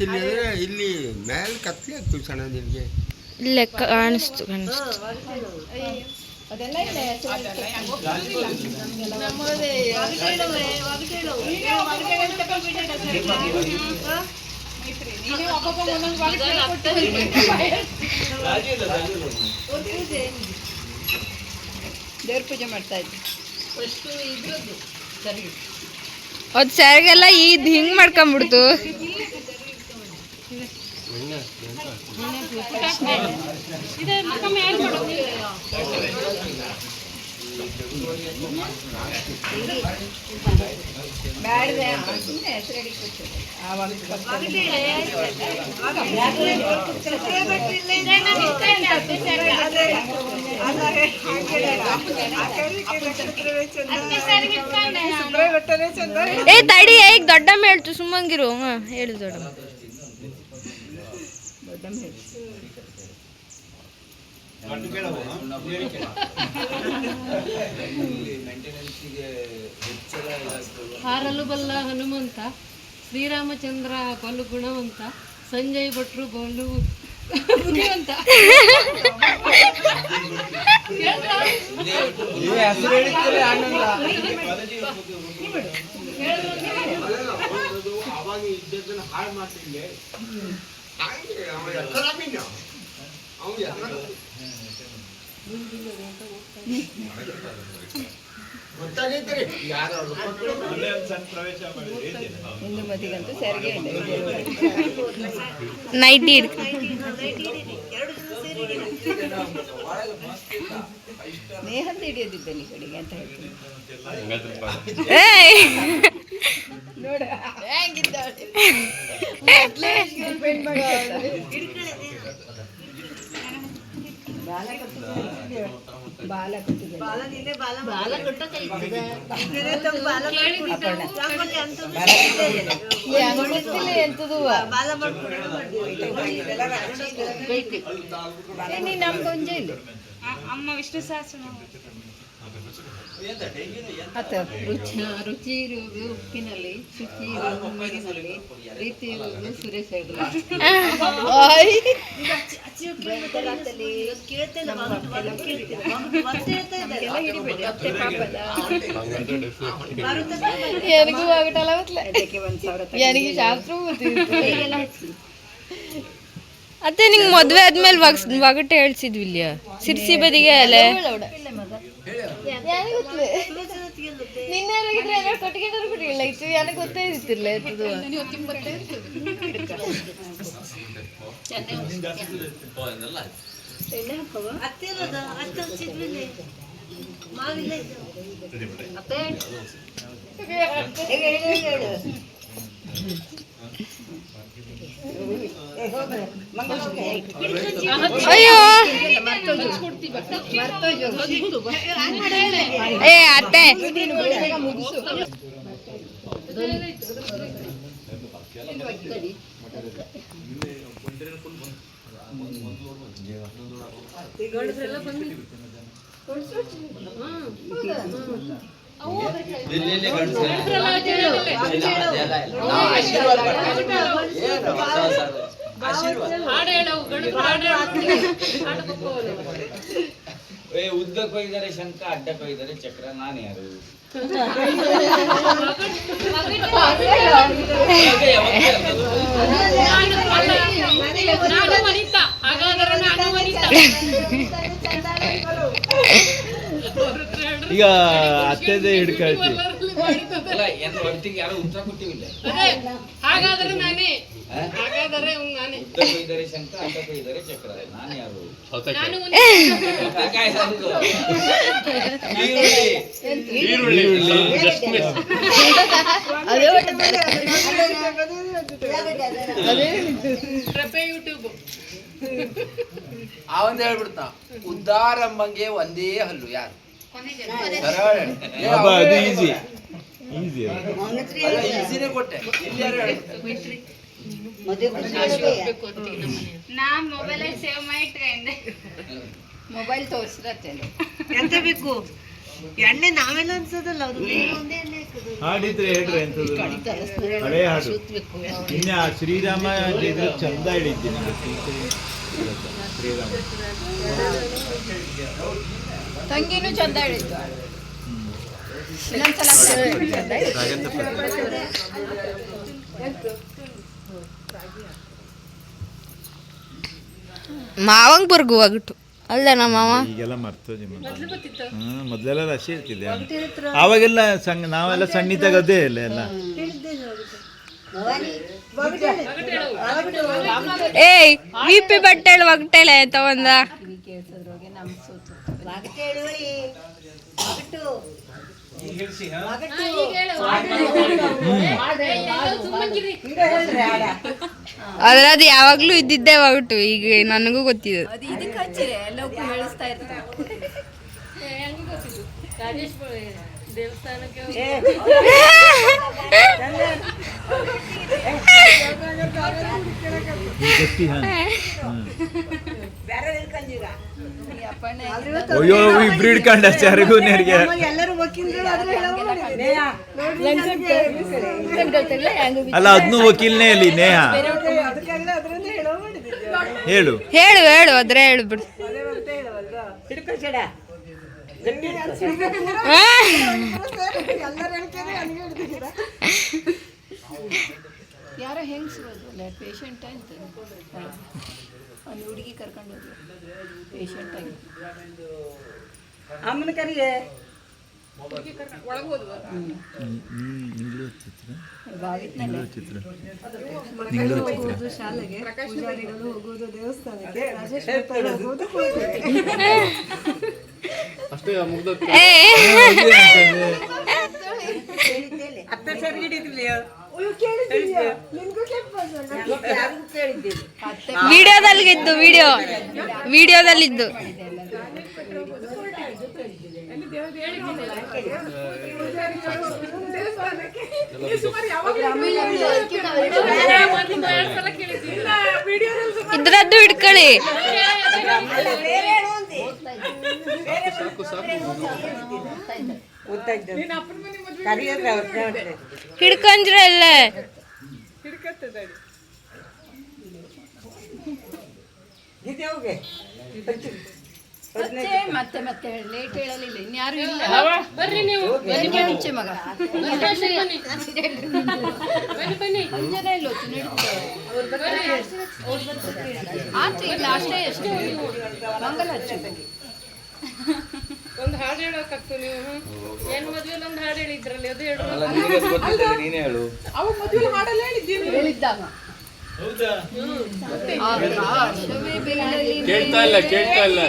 ಗೊತ್ತಿಲ್ಲ ಅಂದ್ರೆ ಇಲ್ಲಿ ಮೇಲೆ ಕತ್ಲೆ ಆಗ್ತು ಸಣ್ಣ ನಿನಗೆ ಇಲ್ಲೇ ಕಾಣಿಸ್ತು ಕಾಣಿಸ್ತು. ದೇವ್ರ ಪೂಜೆ ಮಾಡ್ತಾ ಇದ್ವಿ ಅದ್ ಸ್ಯಾರಿಗೆಲ್ಲ ಈದ್ ಹಿಂಗ್ ಮಾಡ್ಕೊಂಬಿಡ್ತು. ಕೂತಿದ್ದೆ ಆವಾಗ ಏ ತಡಿ ಈಗ ದೊಡ್ಡಮ್ಮ ಹೇಳ್ತು ಸುಮ್ಮಂಗಿರು. ಹಾಂ ಹೇಳು ದೊಡ್ಡಮ್ಮ. ಹಾರಲು ಬಲ್ಲ ಹನುಮಂತ ಶ್ರೀರಾಮಚಂದ್ರ ಬಲು ಗುಣವಂತ ಸಂಜಯ್ ಭಟ್ರು ಅವಾಗ ಇದ್ದದ್ದನ್ನು ಹಾಳು ಮಾಡ್ತಿದ್ದೆ ಗೊತ್ತಾಗೈತ್ರಿ? ಹಿಂದೂ ಮತಿಗಂತೂ ಸರಿಗೆ ನೈಟಿ ನೇಹಂತ ಹಿಡಿಯೋದಿದ್ದ ಈ ಕಡೆಗೆ ಅಂತ ಹೇಳ್ತೀನಿ ಏಯ್ ನೋಡ ಬಾಲ ಕಟ್ಟಿದೆ ಗೊತ್ತಿಲ್ಲ ಅತ್ತ ರುಚಿ ರುಚಿ ಇರುವುದು ಉಪ್ಪಿನಲ್ಲಿ ಶುಚಿ ಇರುವುದು ನೀರಿನಲ್ಲಿ ಪ್ರೀತಿ ಇರುವುದು ಸುರೇಶ್ ಎನಗೂ ಆಗಟಲ್ಲ ನನಗೆ ಶಾಸ್ತ್ರ ಅತ್ತೆ ನಿಂಗೆ ಮದುವೆ ಆದ್ಮೇಲೆ ಒಗಟೆ ಹೇಳ್ಸಿದ್ವಿ ಇಲ್ಲಿಯ ಸಿರ್ಸಿ ಬದಿಗೆ ಅಲ್ಲೇ ನಿನ್ನೆ ಕೊಟ್ಟಿಗೆ ಕೊಟ್ಟಿಲ್ಲ ಇತ್ತು ನನಗೆ ಗೊತ್ತೇ ಇರ್ತಿರ್ಲ ಎತ್ತದು ಅಯ್ಯೋ ಏ ಅತ್ತೆ ಹಾಡು ಏ ಉದ್ದಕ್ಕೆ ಹೋಗಿದ್ದಾರೆ ಶಂಕ ಅಡ್ಡಕ್ಕೆ ಹೋಗಿದ್ದಾರೆ ಚಕ್ರ ನಾನು ಯಾರು? ಈಗ ಅತ್ತೆದೇ ಹಿಡ್ಕೊಳ್ತಿ ಅಲ್ಲ ಏನ್ ಹೊಟ್ಟಿಗೆ ಯಾರು ಉತ್ತರ ಕೊಟ್ಟಿವಿಲ್ಲ. ಅದೇ, ಹಾಗಾದರೆ ನಾನೇ? ಹಾಗಾದರೆ ಅವ್ನು ನಾನೇ. ಉದ್ದಕ್ಕೆ ಹೋಗಿದ್ದಾರೆ ಶಂಕ ಅಡ್ಡಕ್ಕೆ ಹೋಗಿದ್ದಾರೆ ಚಕ್ರ ನಾನು ಯಾರು? ನಾನು ವನಿತಾ. ಕಾಕಾಯಿ ಸಾಕು. ಈರುಳ್ಳಿ. ಈರುಳ್ಳಿ. ಜಸ್ಟ್ ಮಿಸ್ ಪ್ರಪೆ ಯೂಟ್ಯೂಬ್ ಅವಂದ ಹೇಳ್ಬಿಡ್ತ. ಉದ್ದಾರಂಬಂಗೆ ಒಂದೇ ಹಲ್ಲು ಯಾರು? ಅಬ್ಬಾ, ಅದು ಈಸಿ ಈಸಿ ಈಸಿನೇ ಕೊಟ್ಟೆ. ಇಲ್ಲಿ ಯಾರು ಹೇಳ್ಬಿಟ್ರು? ಮೊಬೈಲ್ ಎಂತ ಬೇಕು? ಎಣ್ಣೆ ನಾವೆಲ್ಲ ಅನ್ಸೋದಲ್ಲ ಅದು. ಹಾಡಿದ್ರೆ ಹೇಳ್ರಿ ಎಂತದ್ದು ಹಳೆ ಹಾಡು. ಇನ್ನ ಶ್ರೀರಾಮ ಇದ್ರೆ ಚಂದ ಹೇಳಿದ್ದೀನಿ ಶ್ರೀರಾಮ. ತಂಗಿನೂ ಚಂದ ಹೇಳಿದ್ದು. ಮಾವಂಗ್ ಬರ್ಗು ಒಗಟು ಅಲ್ಲ ನಮ್ಮ ಮಾವ. ಈಗೆಲ್ಲ ಮರ್ತೋದಿ ಹ್ಮ್ ಮೊದಲೆಲ್ಲ ರಶಿ ಇರ್ತಿದ್ದೆ ಅವಾಗೆಲ್ಲ ಸಂಗ ನಾವೆಲ್ಲ ಸಣ್ಣಿದ್ದಾಗ ಅದೇ ಇಲ್ಲ ಎಲ್ಲ. ಏಯ್ ವಿ ಪಿ ಬಟ್ಟೆಳು ಒಗಟೆಳೆ ಅದ್ರದ್ದು ಯಾವಾಗ್ಲೂ ಇದ್ದಿದ್ದೇ ಒಟ್ಟು ಈಗ ನನಗೂ ಗೊತ್ತಿದೆ. ಅದು ಇದಕ್ಕೆ ಹೇಳಿಸ್ತಾ ಇರ್ತಾರೆ. ಅಯ್ಯೋ ಇಬ್ರು ಹಿಡ್ಕೊಂಡ ಚಾರಿಗೂ ನೆರಿಗೆ ಅಲ್ಲ ಅದನ್ನು ವಕೀಲ್ನೇ ಅಲ್ಲಿ ನೇಹ. ಹೇಳು. ಹೇಳು ಹೇಳು ಅದ್ರೆ ಹೇಳು ಬಿಡು. ಯಾರೋ ಸಿಗೋದು ಅಲ್ಲ ಪೇಷಂಟ್ ಅಂತ ಒಂದು ಹುಡುಗಿ ಕರ್ಕೊಂಡು ಹೋಗಿ ಪೇಷಂಟ್ ಆಗಿ. ಅಮ್ಮನ ಕರಿಗೆ ಶಾಲೆಗೆ ಹೋಗೋದು ದೇವಸ್ಥಾನಕ್ಕೆ ಏ ಅತ್ತ ವಿಡಿಯೋ. ವಿಡಿಯೋದಲ್ಲಿದ್ದು. ಇದ್ರದ್ದು ಹಿಡ್ಕೊಳ್ಳಿ. ಹಿಡ್ಕೊಂಡ್ರಲ್ಲ ಇದ್ದೆ ಮತ್ತೆ ಮತ್ತೆ ಮತ್ತೆ ಲೇಟ್ ಹೇಳಲಿಲ್ಲ. ಇನ್ಯಾರು ಇಲ್ಲ. ಬರ್ರಿ ನೀವು. ಮುಂಚೆ ಮಗ. ಐದ್ ಜನ ಇಲ್ಲ ಹೊತ್ತು ನಡೀತಾರೆ ಆಚೆ ಇಲ್ಲ ಅಷ್ಟೇ ಎಷ್ಟು ಮಂಗಲ ಹಚ್ಚು ಒಂದು ಹಾಡು ನೀವು. ಏನ್ ಮದ್ವೆಲಿ ಒಂದು ಹಾಡು ಹೇಳಿದ್ರಲ್ಲಿ? ಅದು ಹೇಳು. ನೀನೇ ಹೇಳು. ಹೇಳಿದ್ದಾಗ ಕೇಳ್ತಾ ಇಲ್ಲ ಕೇಳ್ತಾ ಇಲ್ಲ.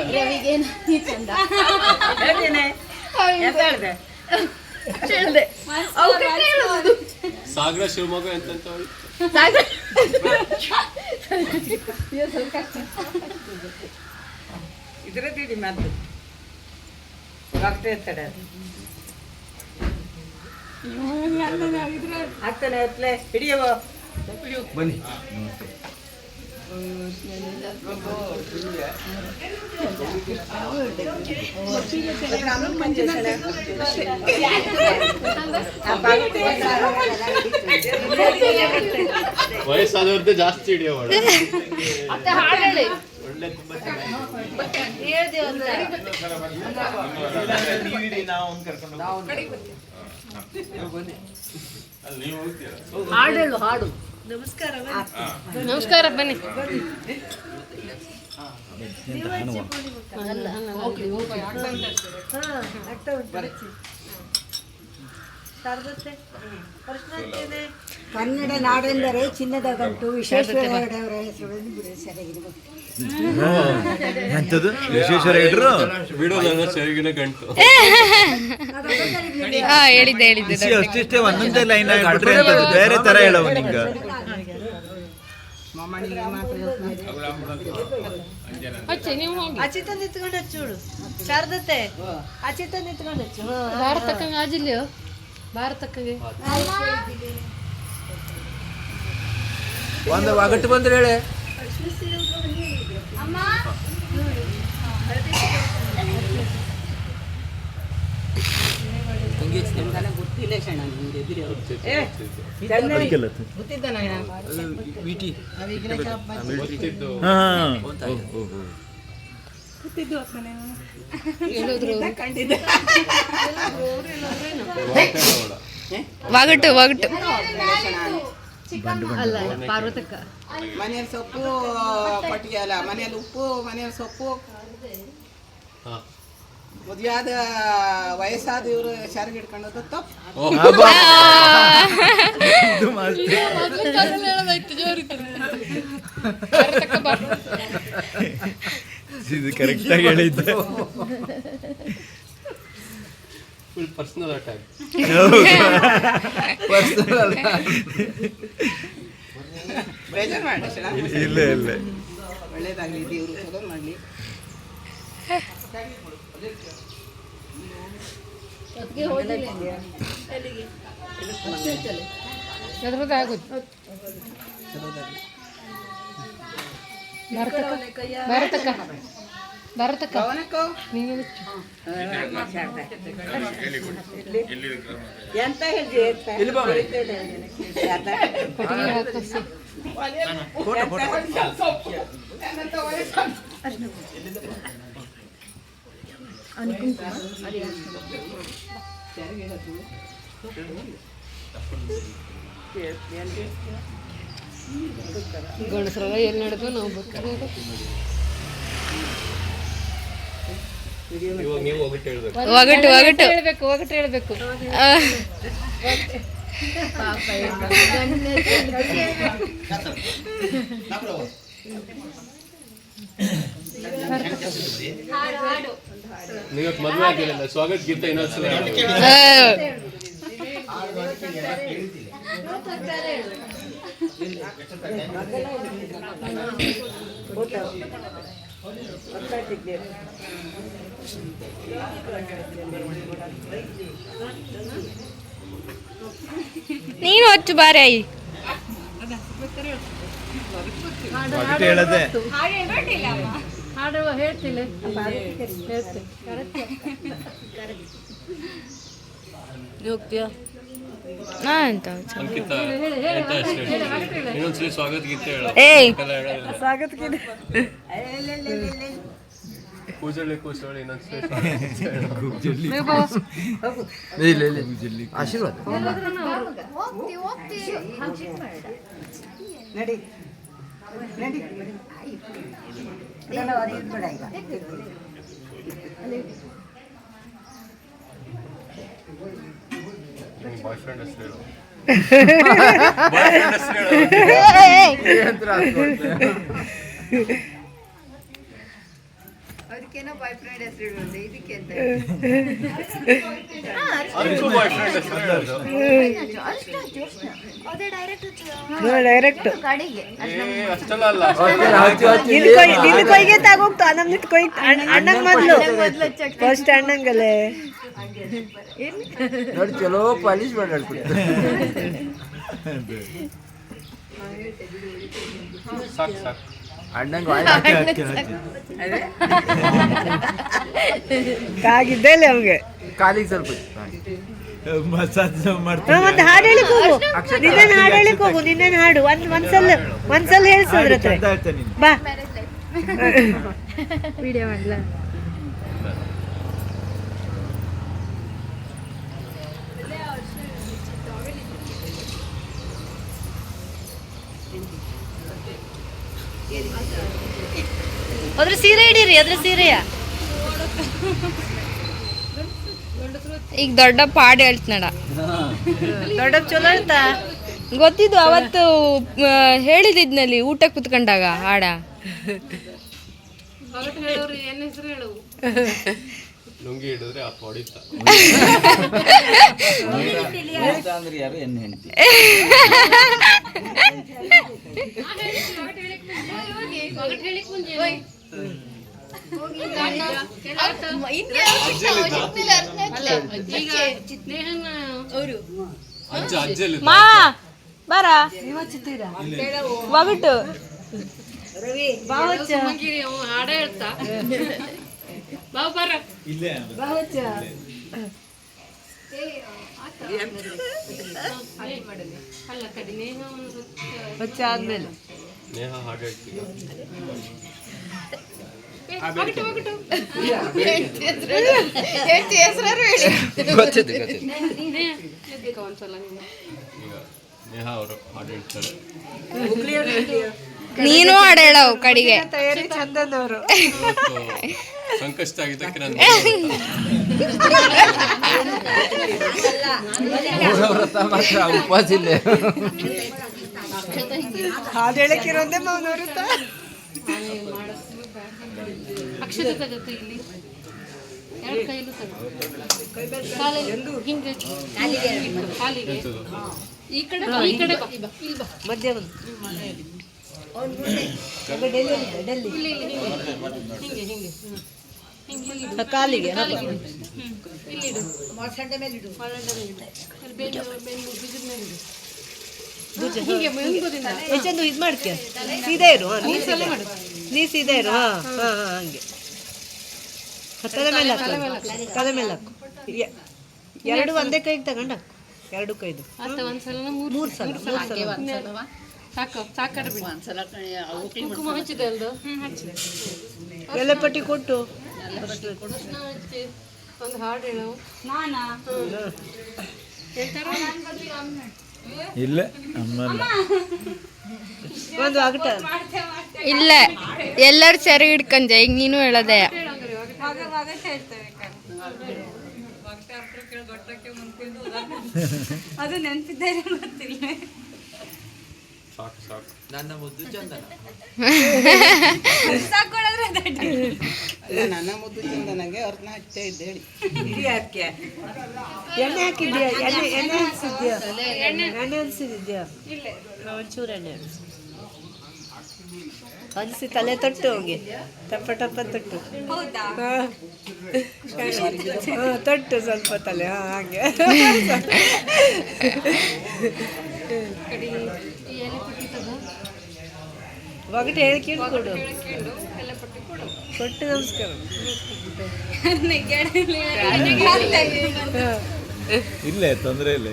ಸಾಗರ ಶಿವಮೊಗ್ಗ ಎಂತ ಇದ್ರದ್ದು ಮಾತು. ಡಾಕ್ಟರ್ ಇರ್ತಾರೆ ಆಗ್ತಾನೆ ಹಿಡಿಯವ ಬನ್ನಿ ವಯಸ್ಸಾದವ್ರದ್ದೇ ಜಾಸ್ತಿ ಹಿಡಿಯೋ ಮತ್ತೆ ಹಾಡು ಹೇಳಿ. ಒಳ್ಳೆ ತುಂಬಾ ಹೇಳ್ದೆ ಒಂದು ಚೆನ್ನಾಗಿ ನಾವು ಅವ್ನ್ ಕರ್ಕೊಂಡು ಹಾಡು. ಹೇಳು ಹಾಡು ನಮಸ್ಕಾರ ಬನ್ನಿ. ಕನ್ನಡ ನಾಡೆಂದರೆ ಚಿನ್ನದ ಗಂಟು ವಿಶ್ವೇಶ್ವರ ಹೆಗಡೆಯವರ ಹೆಸರುಗಳನ್ನು ಬಿಡಿ ಸರಿಯಾಗಿದೆ ಎಂತದು ವಿಶ್ವೇಶ್ವರ ಹೇಳಿದ್ದೆ ಹೇಳಿದ್ದೆ ಅಷ್ಟಿಷ್ಟೇ ಒಂದೊಂದೇ ಲೈನ್ ಆಗ್ಬಿಟ್ರೆ ಬೇರೆ ತರ ಹೇಳವ ನಿಂಗ. ಅಚ್ಚೆ ನೀವು ಹೋಗಿ. ಅಚಿತ ನಿಂತ್ಕೊಂಡು ಹಚ್ಚೋಳು ಶಾರದತ್ತೆ ಅಚಿತ ನಿಂತ್ಕೊಂಡು ಹಚ್ಚು ಭಾರತಕ್ಕಂಗೆ ಆಜಿಲ್ಲೆಯೋ ಭಾರತಕ್ಕಂಗೆ. ಒಂದು ಒಗಟ್ಟು ಬಂದ್ರೆ ಹೇಳಿ. ಅದಕ್ಕೆಲ್ಲ ಹಾ ಹಾ ಓ, ಓ, ಓ. ಒಗಟು ಒಗಟು ಅಲ್ಲ ಪಾರ್ವತಕ್ಕ. ಮನೆಯಲ್ಲಿ ಸೊಪ್ಪು ಕೊಟ್ಟಿಗೆ ಅಲ್ಲ ಮನೆಯಲ್ಲಿ ಉಪ್ಪು ಮನೆಯಲ್ಲಿ ಸೊಪ್ಪು. ಮದುವೆಯಾದ ವಯಸ್ಸಾದ ಇವರು ಶಾರಿಗೆ ಹಿಡ್ಕೊಂಡದ್ದು ತಪ್ಪು. ಇದು ಮಾಸ್ತಿ. ಇದು ಕರೆಕ್ಟ್ ಆಗಿ ಹೇಳಿದ್ದೆ. ಪರ್ಸನಲ್ ಅಟ್ಯಾಕ್ ಬೇಜಾರು ಮಾಡಿ. ಇಲ್ಲ ಇಲ್ಲ ಒಳ್ಳೇದಾಗಲಿ ದೇವ್ರು ಚಲೋ ಮಾಡಲಿ. ಭಾರತಕ್ಕ ಭಾರತಕ್ಕ ಭಾರತಕ್ಕ ಎಂತ ಗಂಡಸ್ರೆಲ್ಲ ಏನು ನಡೆದು ನಾವು ಬರ್ತೀವಿ. ಇವಾಗ ನೀವು ಹೋಗ್ಬಿಟ್ಟು ಹೇಳ್ಬೇಕು. ಒಗಟು ಒಗಟು ಹೇಳ್ಬೇಕು ಒಗಟು ಹೇಳ್ಬೇಕು. ನೀವು ಮದುವೆ ಆಗಿರಲ್ಲ ಸ್ವಾಗತ ಗೀತ ಇನ್ನೊಂದ್ಸಲ. ನೀನು ಹಚ್ಚು ಬಾರೆ ಹೇಳದೆ. ಹಾಡು ಹೇಳ್ತಿಲ್ಲ. ಹೇಳ್ತೀನಿ ಹೋಗ್ತೀಯಾ? ಇನ್ನೊಂದ್ಸಲಿ ಸ್ವಾಗತ ಗೀತೆ ಕಲ ಹೇಳೋದಿಲ್ಲ. ಕೂಜಳ್ಳಿ ಕೂಸೋಳಿ ಇನ್ನೊಂದ್ಸಲಿ ಸ್ವಾಗತ ಗೀತೆ. ಆಶೀರ್ವಾದ. ನಡಿ. ನಡಿ. ನಿಮ್ ಬಾಯ್ ಫ್ರೆಂಡ್ ಹೆಸರು ಹೇಳು. ಬಾಯ್ ಫ್ರೆಂಡ್ ಹೆಸರು ಹೇಳು ಅದಕ್ಕೇನೋ ಬಾಯ್ ಫ್ರೆಂಡ್ ಹೆಸರು ಇಡೋದು ಇದಕ್ಕೆ ಅಂತ ಅದಕ್ಕೂ ಬಾಯ್ ಫ್ರೆಂಡ್ ಹೆಸರು ಹೇಳೋದು ಡೈರೆಕ್ಟ್ ಏ ಅಷ್ಟಲ್ಲ ಅಲ್ಲ. ನಿನ್ನ ಕೊಯ್ಗೆ ತಗೋಗ್ತಾ ನಮ್ದು ಕೊಯ್ ಅಣ್ಣಂಗ್ ಮೊದ್ಲು. ಫಸ್ಟ್ ಅಣ್ಣಂಗಲ್ಲೇ. ನೋಡಿ ಚಲೋ ಪಾಲಿಶ್ ಮಾಡಿ ಸಾಕು ಸಾಕು. ಅಣ್ಣಂಗೆ ಅವ್ಗೆ? ಕಾಲಿಗೆ ಸ್ವಲ್ಪ ಮಸಾಜ್ ಮಾಡ್ತಾರೆ ಹಾಡು ಹೇಳಿಕ್ ಹೋಗು. ನಿನ್ನ ಹಾಡು ಹೇಳಿಕ್ ಹೋಗು ನಿನ್ನ ಹಾಡು. ಒಂದ್ ಒಂದ್ಸಲ ಒಂದ್ಸಲ ಹೇಳ್ಸೋದ್ರ ಹತ್ರ ಬಾ. ವಿಡಿಯೋ ಮಾಡ್ಲಾ? ಅದ್ರ ಸೀರೆ ಹಿಡೀರಿ ಅದ್ರ ಸೀರೆಯ ಈಗ ದೊಡ್ಡ ಪಾಡ್ ಹೇಳ್ತನಡ ದೊಡ್ಡ ಚಲೋ ಅಂತ. ಗೊತ್ತಿದ್ದು ಅವತ್ತು ಆ, ಹೇಳಿದಿದ್ನಲ್ಲಿ ಊಟ ಕುತ್ಕೊಂಡಾಗ ಹಾಡ. ಅಲ್ಲ ಮಾ ಬಾರ. ಒಗಟು ಹಾಡ ಹೇಳ್ತಾ ಬಾವು ಬರ ಇಲ್ಲೇ ಬಾವಚ್ಚ ಅಲ್ಲ ನೀನು ನೀನು ಹಾಡು ಹೇಳವು ಕಡೆಗೆ ತಯಾರಿ ಚಂದನವರು. ಸಂಕಷ್ಟ ಆಗಿದ್ದಕ್ಕೆ ನಾನು ವ್ರತ ಮಾತ್ರ ಉಪವಾಸ ಇಲ್ಲ ಹಾಡು ಹೇಳಕ್ಕಿರೋದೇ ಅಕ್ಷತೆ ತಗೋ ಇಲ್ಲಿ. ಎರಡು ಕೈಲೂ ತಗೋ ಕಾಲಲ್ಲಿ ಹಿಂಗೆ ಕಾಲಿಗೆ. ಈ ಕಡೆ ಬಾ, ಈ ಕಡೆ ಬಾ ಇಲ್ಲಿ ಬಾ ಮಧ್ಯ ಬಂದು. ಡೆಲ್ಲಿ ಇಲ್ಲಿ ಇಲ್ಲಿ ಹಿಂಗೆ. ಹಿಂಗೆ ಹಿಂಗೆ. ಹ್ಮ್. ಹಿಂಗೆ ಇಲ್ಲಿ ಇಡು. ಕಾಲಿಗೆ ಕಾಲಿಗೆ ಇಡು. ಹ್ಮ್. ಇಲ್ಲಿ ಇಡು. ಮೊಳಸಂಡೆ ಮೇಲೆ ಇಡು. ಅಲ್ಲಿ ಬೆನ್ನು ಬೆನ್ನು ಭುಜದ ಮೇಲೆ ಇಡು. ಹೀಗೆ ಇದು ಮಾಡ್ತೀಯ. ಸೀದಾ ಇರು ಹಾ, ನೀ ಸೀದಾ ಇರು. ನೀ ಇದೆ ಇರು ಹಾ ಹಾ ಹಾ. ಹಂಗೆ. ತಲೆ ಮೇಲೆ ಹಾಕು. ತಲೆ ಮೇಲೆ ಹಾಕು. ಎರಡು ಒಂದೇ ಕೈಗೆ ತಗೊಂಡು ಹಾಕು. ಎರಡು ಕೈದು. ಮೂರು ಮೂರು ಸಲ ಮೂರು ಸಲ ಸಾಕು ಸಾಕಾರ ಬಿಡು. ಒಂದ್ಸಲ ಕುಂಕುಮ ಹಚ್ಚಿದೆ. ಅಲ್ದು ಎಲೆ ಪಟ್ಟಿ ಕೊಟ್ಟು. ಒಂದು ಹಾಡು ಹೇಳು. ನಾನಾ? ಹೇಳ್ತಾರ? ಇಲ್ಲ ಒಂದು ಆಗಟ ಇಲ್ಲ ಎಲ್ಲರೂ ಸೆರೆ ಹಿಡ್ಕಂಜ ಈಗ ನೀನು ಹೇಳದೆ. ಅದು ನೆನಪಿದ್ದೇ ಗೊತ್ತಿಲ್ಲ. ಸಾಕು ಸಾಕು ನನ್ನ ಮುದ್ದು ಚಂದನ. ಇಲ್ಲ, ನನ್ನ ಮುದ್ದು ಚಂದನಗೆ ಅವ್ರನ್ನ ಹಚ್ಚೇ ಇದ್ದೆ ಹೇಳಿ. ಇಡೀ ಎಣ್ಣೆ ಹಾಕಿದ್ಯಾ? ಎಣ್ಣೆ ಎಣ್ಣೆ ಹಚ್ಚಿದ್ಯಾ ಎಣ್ಣೆ. ಇಲ್ಲ ಒಂಚೂರು ಎಣ್ಣೆ. ಹಂಚಿ ತಲೆ ತೊಟ್ಟು ಹೋಗಿ. ಟಪ್ಪ ಟಪ್ಪ ತೊಟ್ಟು. ಹಾ. ತೊಟ್ಟು ಸ್ವಲ್ಪ ತಲೆ ಹಾ ಹಾಗೆ. ಒಗಟ ಹೇಳಿ ಕೊಡು. ಕೇಳು ಕೊಡು. ಕೊಟ್ಟು ನಮಸ್ಕಾರ. ಇಲ್ಲ. ತೊಂದರೆ ಇಲ್ಲ.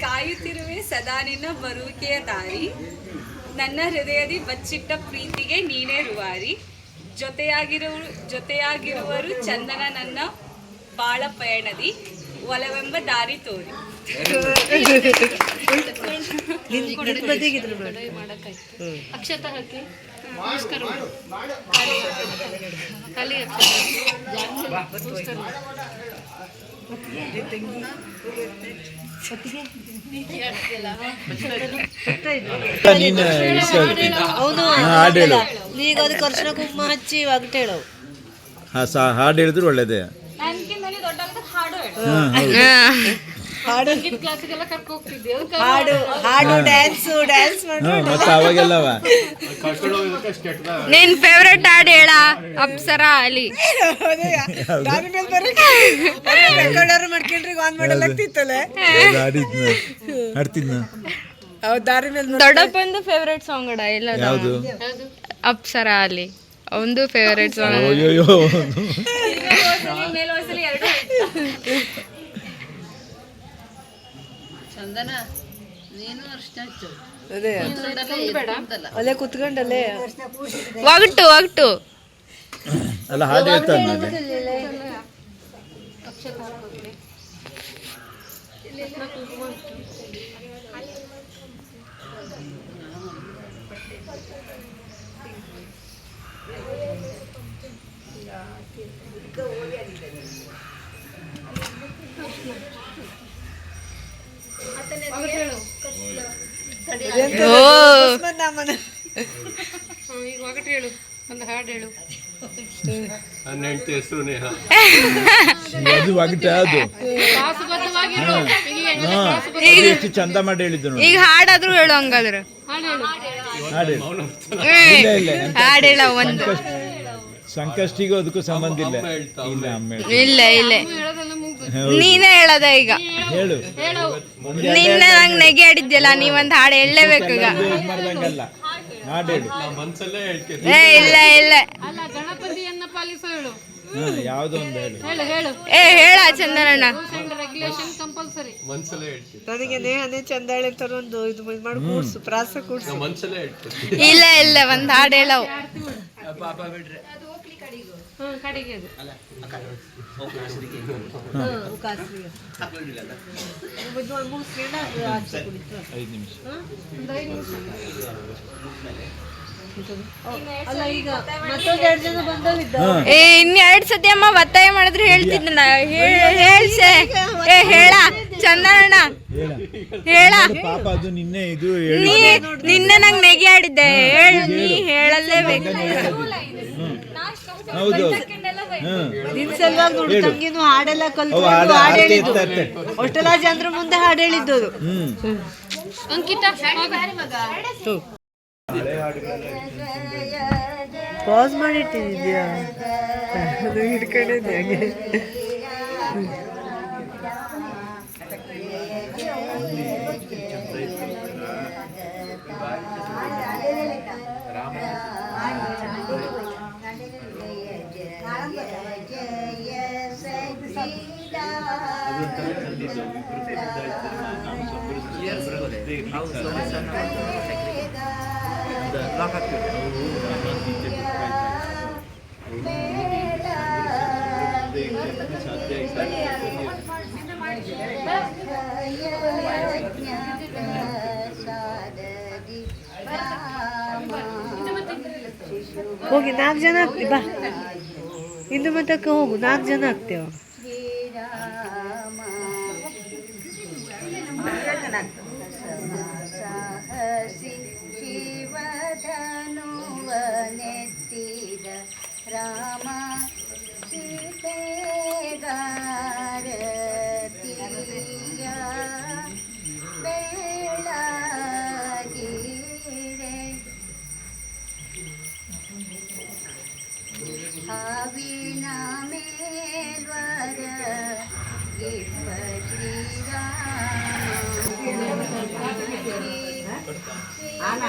ಕಾಯುತ್ತಿರುವೆ ಸದಾ ನಿನ್ನ ಬರುವಿಕೆಯ ದಾರಿ. ನನ್ನ ಹೃದಯದಿ ಬಚ್ಚಿಟ್ಟ ಪ್ರೀತಿಗೆ ನೀನೇ ರುವಾರಿ. ಜೊತೆಯಾಗಿರುವ ಜೊತೆಯಾಗಿರುವರು ಚಂದನ ನನ್ನ ಬಾಳ ಪಯಣದಿ. ಒಲವೆಂಬ ದಾರಿ ತೋರಿ. ಅಕ್ಷತ ಹಾಕಿ. ನಮಸ್ಕಾರ ಕಾಲಿ. ನೀನು ಹಾಡು ಹೇಳು. ಈಗ ಅದಕ್ಕೆ ಅರ್ಶಿನ ಕುಂಕುಮ ಹಚ್ಚಿ ಒಗಟು ಹೇಳವು ಹಾ ಸಾ ಹಾಡು ಹೇಳಿದ್ರು ಒಳ್ಳೇದೇ. ಹಾಡು ಹಾಡು. ಹಾಡು ಹಾಡು. ಡ್ಯಾನ್ಸ್ ಡ್ಯಾನ್ಸ್ ಮತ್ತೆ ಅವಾಗೆಲ್ಲವ? ನಿನ್ ಫೇವ್ರೆಟ್ ಹಾಡು ಹೇಳ ಅಪ್ಸರ ಅಲ್ಲಿ ಮಾಡ್ಕೊಂಡ್ರಿ ಆನ್ ಮಾಡಲಾಗ್ತಿತ್ತಲ್ಲ ಹಾಡ್ತಿದ್ನ. ದಾರಿ ಮೇಲೆ ದೊಡ್ಡಪ್ಪಂದು ಫೇವ್ರೆಟ್ ಸಾಂಗ್ ಅಡ ಎಲ್ಲ ಯಾವುದು? ಅಪ್ಸರ ಅಲ್ಲಿ ಒಂದು ಫೇವ್ರೆಟ್ ಸಾಂಗ್ ಅಯ್ಯೋ ಚಂದನ ನೀನು ಅರ್ಶನ ಹಚ್ಚು ಅದೇ. ಅಲ್ಲೇ ಕುತ್ಕೊಂಡಲ್ಲೇ. ಒಗಟು ಒಗಟು ಅಲ್ಲ ಹಾಡು ಹೇಳ್ತಾನೆ ನಾನು ಅಕ್ಷತ ಹಾಕೋಗ್ಲಿ ಇಲ್ಲೆಲ್ಲ ಕುಂಕುಮ ಓ ನಮ್ಮನೆ ಹ್ಮ್, ಈಗ ಒಗಟು ಹೇಳು. ಒಂದು ಹಾಡು ಎಷ್ಟು ಚಂದ ಮಾಡಿ ಹೇಳಿದ್ರು ಈಗ ಹಾಡಾದ್ರೂ ಹೇಳು ಹಂಗಾದ್ರೆ. ಹಾಡು ಹೇಳು. ಹಾಡು ಇಲ್ಲ ಇಲ್ಲ ಎಂತ ಒಂದು. ಸಂಕಷ್ಟಿಗೂ ಅದಕ್ಕೂ ಸಂಬಂಧ ಇಲ್ಲ. ಇಲ್ಲ. ಇಲ್ಲ ನೀನೇ ಹೇಳದ ಈಗ. ಹೇಳು. ನಿನ್ನ ನಂಗೆ ನೆಗೆ ಆಡಿದ್ಯಲ್ಲ ನೀವೊಂದು ಹಾಡು ಹೇಳಲೇಬೇಕು ಈಗ. ಏ ಇಲ್ಲ ಇಲ್ಲ. ಯಾವುದೋ ಒಂದು ಹೇಳು. ಹೇಳು ಹೇಳು. ಏ ಹೇಳ ಚಂದನಣ್ಣ. ನನಗೆ ನೇಹನೇ ಚಂದಾಳೆ ಅಂತ ಒಂದು ಇದು ಮಾಡಿ ಕೂಡ್ಸು ಪ್ರಾಸ ಕೂಡ್ಸು. ಇಲ್ಲ ಇಲ್ಲ ಒಂದ್ ಹಾಡು ಹೇಳವು. ಹ್ಮ್ ಕಡೆಗೆ ಅದು ಐದು ನಿಮಿಷ. ಅಲ್ಲ ಈಗ ಮತ್ತೊಂದು ಎರಡು ಜನ ಬಂದವಿದ್ದ ಏ ಇನ್ ಎರಡ್ ಸತಿ ಅಮ್ಮ ಒತ್ತಾಯ ಮಾಡಿದ್ರೆ ಹೇಳ್ತಿದ್ನ ಹೇಳ್ಸೆ. ಏ ಹೇಳ ಚಂದನಣ್ಣ. ಹೇಳ. ಪಾಪ ಅದು ನಿನ್ನೆ ಇದು ನೀ ನಿನ್ನೆ ನಂಗೆ ನೆಗೆ ಆಡಿದ್ದೆ ಹೇಳು ನೀ ಹೇಳಲೇಬೇಕು ಹೌದು ಹ್ಮ್ ನಿನ್ ಸಲುವಾಗಿ ನೋಡು ತಂಗಿನೂ ಹಾಡೆಲ್ಲ ಕಲ್ತು ಹಾಡು ಹೇಳಿದ್ದು. ಅಷ್ಟೆಲ್ಲ ಜನರ ಮುಂದೆ ಹಾಡು ಹೇಳಿದ್ದು ಅದು. ಅಂಕಿತ ಪಾಸ್ ಮಾಡಿಟ್ಟಿದ್ಯಾ? ಅದು ಹಿಡ್ಕೊಂಡಿದ್ದೆ ಹಂಗೆ ಹೋಗಿ ನಾಲ್ಕು ಜನ ಆಗ್ತಿ ಬಾ. ಇಂದು ಮತಕ್ಕೆ ಹೋಗು ನಾಲ್ಕು ಜನ ಆಗ್ತೇವ. And. ஆனா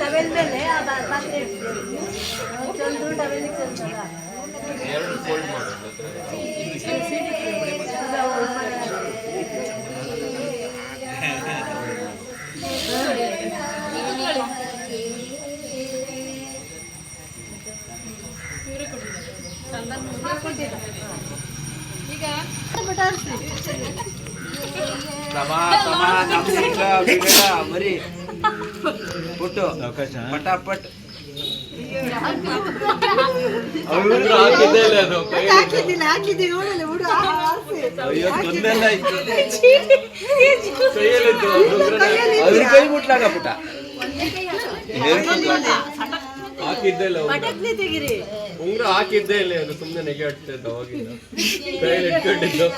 ಟವೆಲ್ ಮೇಲೆ ಆ ಪಾತ್ರೆ ಚಲ್ದು ಟವೆಲ್ ಚಲ್ದಲ್ಲ ಎರಡು ಫೋಲ್ಡ್ ಮಾಡೋದು ತಮ ತಮ ಮರಿ ಪುಟ್ಟು ಪಟಾಪಟ್ ಅವ್ರು ಅದ್ರ ಕೈ ಮುಟ್ಲಾಗ ಪುಟ ಹಾಕಿದ್ದೆ ತೆಗಿರಿ. ಉಂಗುರ ಹಾಕಿದ್ದೇ ಇಲ್ಲ ಅದು ಸುಮ್ಮನೆ ನೆಗೆ ಆಡ್ತಿದ್ದ ಅವಾಗಿಂದ ಕೈಯಲ್ಲಿ ಇಟ್ಕೊಂಡಿದ್ದು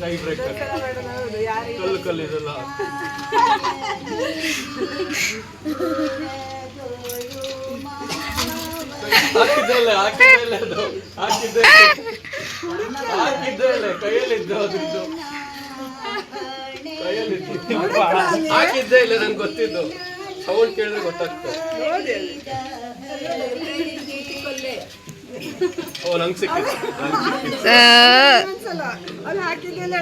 ಕೈ ಬ್ರೇಕರ್ ಕಲ್ಲು ಕಲ್ಲು ಇದೆಲ್ಲ. ಹಾಕಿದ್ದೇ ಇಲ್ಲ ಹಾಕಿದ್ದೇ ಇಲ್ಲ ಅದು. ಹಾಕಿದ್ದೇ ಇಲ್ಲ. ಹಾಕಿದ್ದೇ ಇಲ್ಲ ಕೈಯಲ್ಲಿದ್ದು ಅದ್ರದ್ದು ಕೈಯಲ್ಲಿದ್ದು. ಹಾಕಿದ್ದೇ ಇಲ್ಲ ನಂಗೆ ಗೊತ್ತಿದ್ದು. ಸೌಂಡ್ ಕೇಳಿದ್ರೆ ಗೊತ್ತಾಗ್ತದೆ. ಓ ನಂಗೆ ಸಿಕ್ಕಿತ್ತು. ಹಾಕಿದ್ದೆಲ್ಲ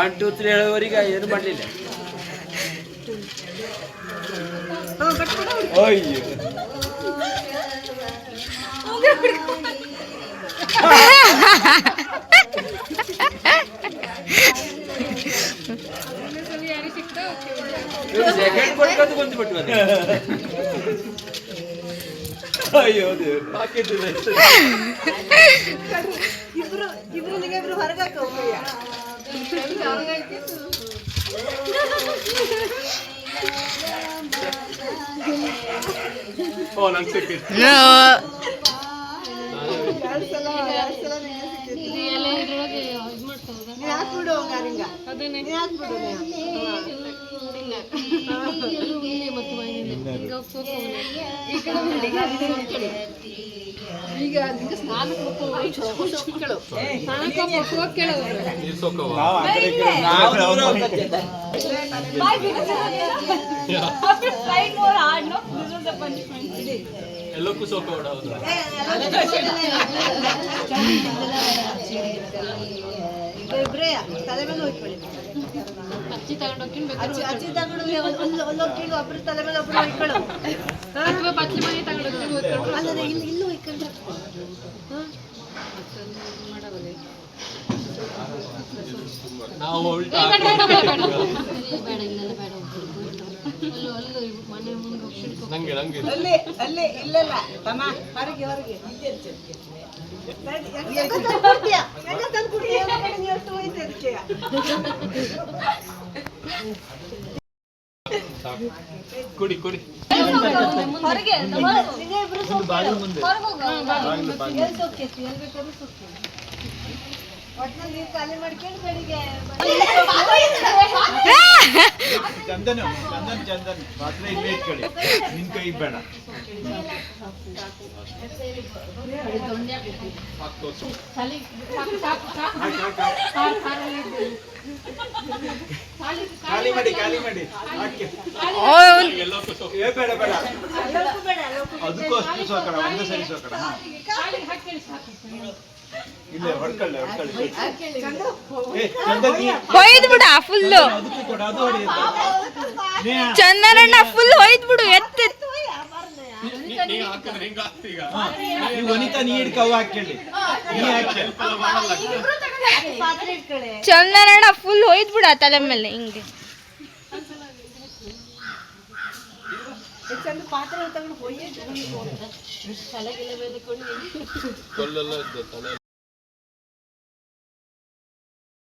ಒನ್ ಟೂ ತ್ರೀ ಹೇಳೋವರೆಗೆ ಏನು ಮಾಡಲಿಲ್ಲ. ಅಯ್ಯೋ. ಅಯ್ಯೋ ದೇವ್ರು ಹಾಕಿದ್ದಿಲ್ಲ ಇಬ್ರು ಇಬ್ರು ನಿಂಗೆ ಹೊರಗಾಕ ಹೋಗ್ತೀಯ ಓ ನಂಗೆ ಸಿಕ್ಕಿತ್ತು ಈ ಕಡೆ ನಾವು ನಾವು ದೂರ ಅವ್ರ ಹೋಗ್ತಾ ಇದ್ದೆ. ಎಲ್ಲಕ್ಕೂ ಸೋಕ ಹೊಡೋದು ಇಬ್ರೇ ತಲೆ ಮೇಲೆ ಹೋಯ್ಕೊಳ್ಳಿ ಅಚ್ಚಿ ತಗೊಂಡೋಗಿ ಅಚ್ಚಿ ಅಚ್ಚಿ ತಗೊಂಡು ಒಂದು ಒಂದೊಂದು ಕೀಳು ಒಬ್ರು ತಲೆ ಮೇಲೆ ಒಬ್ರು ಹೋಯ್ಕೊಳ್ಳು ಅಥವಾ ಪತ್ಲಿ ಮನೆ ತಗೊಂಡೋಗಿ ಅಲ್ಲದೆ ಇಲ್ಲಿ ಇಲ್ಲೂ ಹೋಯ್ಕೊಂಡ್ರೆ ನಾವು ಉಲ್ಟಾ ಬೇಡ ಬೇಡ ಇಲ್ಲೆಲ್ಲ ಬೇಡ. ಅಲ್ಲೂ ಅಲ್ಲೂ ಮನೆ ಮುಂದೆ ಹೋಗ್ಬಿಟ್ಟು ನಂಗೆ ನಂಗೆ ಅಲ್ಲಿ ಅಲ್ಲಿ ಇಲ್ಲಲ್ಲ ತಮ್ಮ ಹೊರಗೆ ಹೊರಗೆ. ಕುಡಿ ಕುಡಿ. ಹೊರಗೆ ಬಾಗಿಲು ಮುಂದೆ ಎಲ್ಲಿ ಎಲ್ಲಿ ಬೇಕಾದ್ರೂ ಸೋಕ್ಕಿ ಚಂದನ ಚಂದನ್ ಚಂದನ್. ಪಾತ್ರೆ ಇಲ್ಲೇ ಇಟ್ಕೊಳ್ಳಿ. ನಿನ್ ಕೈ ಬೇಡ. ಸಾಲಿ ಸಾಕು ಸಾಕು ಸಾಕು ಕಾರ್ ಕಾರಲ್ಲಿ ಇದ್ದು. ಖಾಲಿ ಮಾಡಿ ಖಾಲಿ ಮಾಡಿ. ಹಾಕಿ. ಓ ಎಲ್ಲಕ್ಕೂ ಸೊಕ್ಕ ಏ ಬೇಡ ಬೇಡ. ಎಲ್ಲಕ್ಕೂ ಬೇಡ ಎಲ್ಲಕ್ಕೂ ಅದಕ್ಕೂ ಅಷ್ಟು ಸೋಕಡ ಒಂದೇ ಸರಿ ಸೋಕಡ ಹಾ. ಕಾಲಿಗೆ ಹಾಕಿ ಸಾಕು. ಇಲ್ಲೇ ಹೊಡ್ಕೊಳ್ಳಿ ಹೊಡ್ಕೊಳ್ಳಿ ಹೊಯ್ದ್ ಬಿಡ ಫುಲ್ಲು ಅದಕ್ಕೂ ಕೊಡ ಅದು ನೀ ಚಂದನಣ್ಣ ಫುಲ್ ಹೊಯ್ದ್ ಬಿಡು ಎತ್ತ. ವನಿತಾ ನೀ ಹಿಡ್ಕ ಅವು ಹಾಕ್ಕೊಳ್ಳಿ. ನೀ ಹಾಕಿ ಪಾತ್ರೆ ಇಟ್ಕೊಳ್ಳಿ ಚಂದನಣ್ಣ ಫುಲ್ ಹೊಯ್ದ್ ಬಿಡ ತಲೆ ಮೇಲೆ ಹಿಂಗೆ. ಚಂದ ಪಾತ್ರೆ ತಗೊಂಡು ಹೋಗಿ ತಲೆಗೆಲ್ಲ ಬೇದಕೊಂಡು ಕಲ್ಲೆಲ್ಲ ಇದ್ದು ತಲೆ.